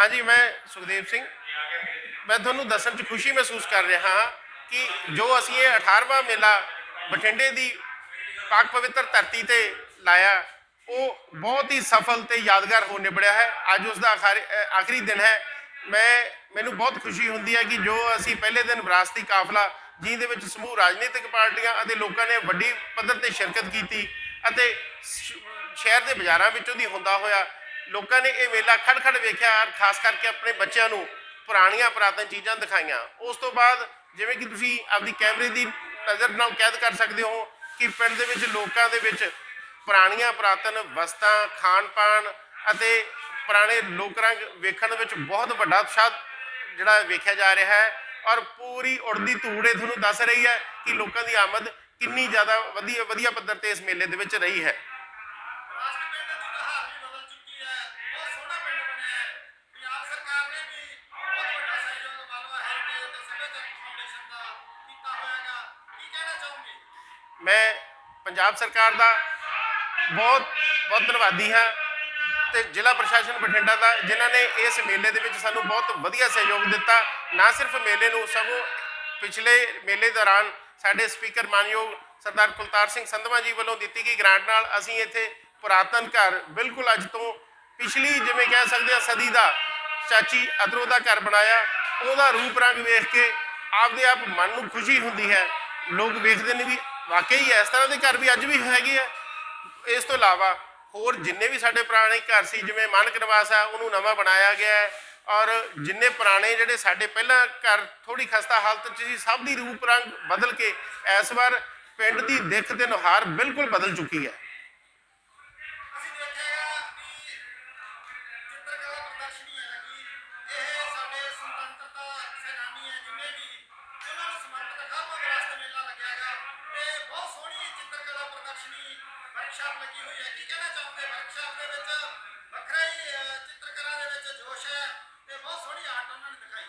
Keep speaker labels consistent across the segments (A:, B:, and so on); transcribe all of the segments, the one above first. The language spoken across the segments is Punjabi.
A: ਹਾਂਜੀ, ਮੈਂ ਸੁਖਦੇਵ ਸਿੰਘ। ਮੈਂ ਤੁਹਾਨੂੰ ਦੱਸਣ 'ਚ ਖੁਸ਼ੀ ਮਹਿਸੂਸ ਕਰ ਰਿਹਾ ਹਾਂ ਕਿ ਜੋ ਅਸੀਂ ਇਹ 18ਵਾਂ ਮੇਲਾ ਬਠਿੰਡੇ ਦੀ ਪਾਕ ਪਵਿੱਤਰ ਧਰਤੀ ਤੇ ਲਾਇਆ, ਉਹ ਬਹੁਤ ਹੀ ਸਫਲ ਤੇ ਯਾਦਗਾਰ ਹੋ ਨਿਬੜਿਆ ਹੈ। ਅੱਜ ਉਸ ਦਾ ਆਖਰੀ ਦਿਨ ਹੈ। ਮੈਂ ਮੈਨੂੰ ਬਹੁਤ ਖੁਸ਼ੀ ਹੁੰਦੀ ਹੈ ਕਿ ਜੋ ਅਸੀਂ ਪਹਿਲੇ ਦਿਨ ਵਿਰਾਸਤੀ ਕਾਫਲਾ ਜਿਹਦੇ ਵਿੱਚ ਸਮੂਹ ਰਾਜਨੀਤਿਕ ਪਾਰਟੀਆਂ ਅਤੇ ਲੋਕਾਂ ਨੇ ਵੱਡੀ ਪੱਧਰ ਤੇ ਸ਼ਿਰਕਤ ਕੀਤੀ ਅਤੇ ਸ਼ਹਿਰ ਦੇ ਬਾਜ਼ਾਰਾਂ ਵਿੱਚੋਂ ਦੀ ਹੁੰਦਾ ਹੋਇਆ ਲੋਕਾਂ ਨੇ ਇਹ ਮੇਲਾ ਖੜ-ਖੜ ਵੇਖਿਆ ਔਰ ਖਾਸ ਕਰਕੇ ਆਪਣੇ ਬੱਚਿਆਂ ਨੂੰ ਪੁਰਾਣੀਆਂ ਪੁਰਾਤਨ ਚੀਜ਼ਾਂ ਦਿਖਾਈਆਂ। ਉਸ ਤੋਂ ਬਾਅਦ ਜਿਵੇਂ ਕਿ ਤੁਸੀਂ ਆਪਦੀ ਕੈਮਰੇ ਦੀ ਨਜ਼ਰ ਨਾਲ ਕੈਦ ਕਰ ਸਕਦੇ ਹੋ ਕਿ ਪਿੰਡ ਦੇ ਵਿੱਚ ਲੋਕਾਂ ਦੇ ਵਿੱਚ ਪੁਰਾਣੀਆਂ ਪੁਰਾਤਨ ਵਸਤਾਂ, ਖਾਣ-ਪਾਣ ਅਤੇ ਪੁਰਾਣੇ ਲੋਕ ਰੰਗ ਵੇਖਣ ਵਿੱਚ ਬਹੁਤ ਵੱਡਾ ਉਤਸ਼ਾਹ ਜਿਹੜਾ ਵੇਖਿਆ ਜਾ ਰਿਹਾ ਹੈ ਔਰ ਪੂਰੀ ਉੜਦੀ ਧੂੜੇ ਤੁਹਾਨੂੰ ਦੱਸ ਰਹੀ ਹੈ ਕਿ ਲੋਕਾਂ ਦੀ ਆਮਦ ਕਿੰਨੀ ਜ਼ਿਆਦਾ ਵਧੀਆ ਵਧੀਆ ਪੱਧਰ ਤੇ ਇਸ ਮੇਲੇ ਦੇ ਵਿੱਚ ਰਹੀ ਹੈ। ਮੈਂ ਪੰਜਾਬ ਸਰਕਾਰ ਦਾ ਬਹੁਤ ਬਹੁਤ ਧੰਨਵਾਦੀ ਹਾਂ ਤੇ ਜ਼ਿਲ੍ਹਾ ਪ੍ਰਸ਼ਾਸਨ ਬਠਿੰਡਾ ਦਾ, ਜਿਨ੍ਹਾਂ ਨੇ ਇਸ ਮੇਲੇ ਦੇ ਵਿੱਚ ਸਾਨੂੰ ਬਹੁਤ ਵਧੀਆ ਸਹਿਯੋਗ ਦਿੱਤਾ। ਨਾ ਸਿਰਫ ਮੇਲੇ ਨੂੰ, ਸਗੋਂ ਪਿਛਲੇ ਮੇਲੇ ਦੌਰਾਨ ਸਾਡੇ ਸਪੀਕਰ ਮਾਨਯੋਗ ਸਰਦਾਰ ਕੁਲਤਾਰ ਸਿੰਘ ਸੰਧਵਾ ਜੀ ਵੱਲੋਂ ਦਿੱਤੀ ਗਈ ਗ੍ਰਾਂਟ ਨਾਲ ਅਸੀਂ ਇੱਥੇ ਪੁਰਾਤਨ ਘਰ, ਬਿਲਕੁਲ ਅੱਜ ਤੋਂ ਪਿਛਲੀ ਜਿਵੇਂ ਕਹਿ ਸਕਦੇ ਹਾਂ ਸਦੀ ਦਾ ਚਾਚੀ ਅਦਰੋ ਦਾ ਘਰ ਬਣਾਇਆ। ਉਹਦਾ ਰੂਪ ਰੰਗ ਵੇਖ ਕੇ ਆਪਦੇ ਆਪ ਮਨ ਨੂੰ ਖੁਸ਼ੀ ਹੁੰਦੀ ਹੈ। ਲੋਕ ਵੇਖਦੇ ਨੇ ਵੀ ਵਾਕਈ ਇਸ ਤਰ੍ਹਾਂ ਦੇ ਘਰ ਵੀ ਅੱਜ ਵੀ ਹੈਗੇ ਆ। ਇਸ ਤੋਂ ਇਲਾਵਾ ਹੋਰ ਜਿੰਨੇ ਵੀ ਸਾਡੇ ਪੁਰਾਣੇ ਘਰ ਸੀ, ਜਿਵੇਂ ਮਾਨਕ ਨਿਵਾਸ ਆ, ਉਹਨੂੰ ਨਵਾਂ ਬਣਾਇਆ ਗਿਆ ਹੈ। ਔਰ ਜਿੰਨੇ ਪੁਰਾਣੇ ਜਿਹੜੇ ਸਾਡੇ ਪਹਿਲਾਂ ਘਰ ਥੋੜੀ ਖਸਤਾ ਹਾਲਤ 'ਚ ਸੀ, ਸਭ ਦੀ ਰੂਪ ਰੰਗ ਬਦਲ ਕੇ ਇਸ ਵਾਰ ਪਿੰਡ ਦੀ ਦਿੱਖ ਤੇ ਨੁਹਾਰ ਬਿਲਕੁਲ ਬਦਲ ਚੁੱਕੀ ਹੈ।
B: ਕਹਿਣਾ ਚਾਹੋਗੇ ਵਰਕਸ਼ਾਪ ਦੇ ਵਿੱਚ ਵੱਖਰਾ ਹੀ ਚਿੱਤਰਕਲਾ ਦੇ ਵਿੱਚ ਜੋਸ਼ ਹੈ ਤੇ ਬਹੁਤ ਸੋਹਣੀ ਆਰਟ ਉਹਨਾਂ ਨੇ ਦਿਖਾਈ।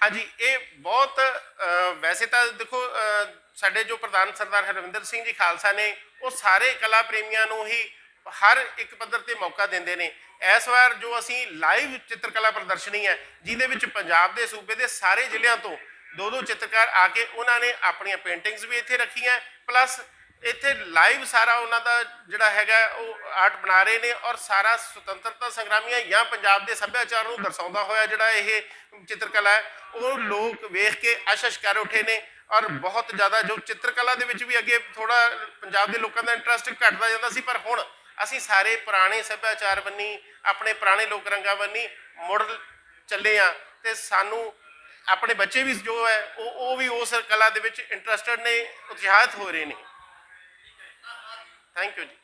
A: ਹਾਂਜੀ, ਇਹ ਬਹੁਤ ਵੈਸੇ ਤਾਂ ਦੇਖੋ ਸਾਡੇ ਜੋ ਪ੍ਰਧਾਨ ਸਰਦਾਰ ਹਰਵਿੰਦਰ ਸਿੰਘ ਜੀ ਖਾਲਸਾ ਨੇ, ਉਹ ਸਾਰੇ ਕਲਾ ਪ੍ਰੇਮੀਆਂ ਨੂੰ ਹੀ ਹਰ ਇੱਕ ਪੱਧਰ ਤੇ ਮੌਕਾ ਦਿੰਦੇ ਨੇ। ਇਸ ਵਾਰ ਜੋ ਅਸੀਂ ਲਾਈਵ ਚਿੱਤਰਕਲਾ ਪ੍ਰਦਰਸ਼ਨੀ ਹੈ, ਜਿਹਦੇ ਵਿੱਚ ਪੰਜਾਬ ਦੇ ਸੂਬੇ ਦੇ ਸਾਰੇ ਜ਼ਿਲ੍ਹਿਆਂ ਤੋਂ ਦੋ ਦੋ ਚਿੱਤਰਕਾਰ ਆ ਕੇ ਉਹਨਾਂ ਨੇ ਆਪਣੀਆਂ ਪੇਂਟਿੰਗਸ ਵੀ ਇੱਥੇ ਰੱਖੀਆਂ, ਪਲੱਸ ਇੱਥੇ ਲਾਈਵ ਸਾਰਾ ਉਹਨਾਂ ਦਾ ਜਿਹੜਾ ਹੈਗਾ, ਉਹ ਆਰਟ ਬਣਾ ਰਹੇ ਨੇ ਔਰ ਸਾਰਾ ਸੁਤੰਤਰਤਾ ਸੰਗਰਾਮੀਆਂ ਜਾਂ ਪੰਜਾਬ ਦੇ ਸੱਭਿਆਚਾਰ ਨੂੰ ਦਰਸਾਉਂਦਾ ਹੋਇਆ ਜਿਹੜਾ ਇਹ ਚਿੱਤਰਕਲਾ ਹੈ, ਉਹ ਲੋਕ ਵੇਖ ਕੇ ਆਸ਼ਸ਼ ਕਰ ਉੱਠੇ ਨੇ ਔਰ ਬਹੁਤ ਜ਼ਿਆਦਾ ਜੋ ਚਿੱਤਰਕਲਾ ਦੇ ਵਿੱਚ ਵੀ ਅੱਗੇ ਥੋੜਾ ਪੰਜਾਬ ਦੇ ਲੋਕਾਂ ਦਾ ਇੰਟਰਸਟ ਘਟਦਾ ਜਾਂਦਾ ਸੀ, ਪਰ ਹੁਣ ਅਸੀਂ ਸਾਰੇ ਪੁਰਾਣੇ ਸੱਭਿਆਚਾਰ ਬੰਨੀ, ਆਪਣੇ ਪੁਰਾਣੇ ਲੋਕ ਰੰਗਾਂ ਬੰਨੀ, ਮੁੜ ਚੱਲੇ ਆ ਤੇ ਸਾਨੂੰ ਆਪਣੇ ਬੱਚੇ ਵੀ ਜੋ ਹੈ, ਉਹ ਉਹ ਵੀ ਉਸ ਕਲਾ ਦੇ ਵਿੱਚ ਇੰਟਰਸਟਡ ਨੇ, ਉਤਸ਼ਾਹਿਤ ਹੋ ਰਹੇ ਨੇ। Thank
C: you.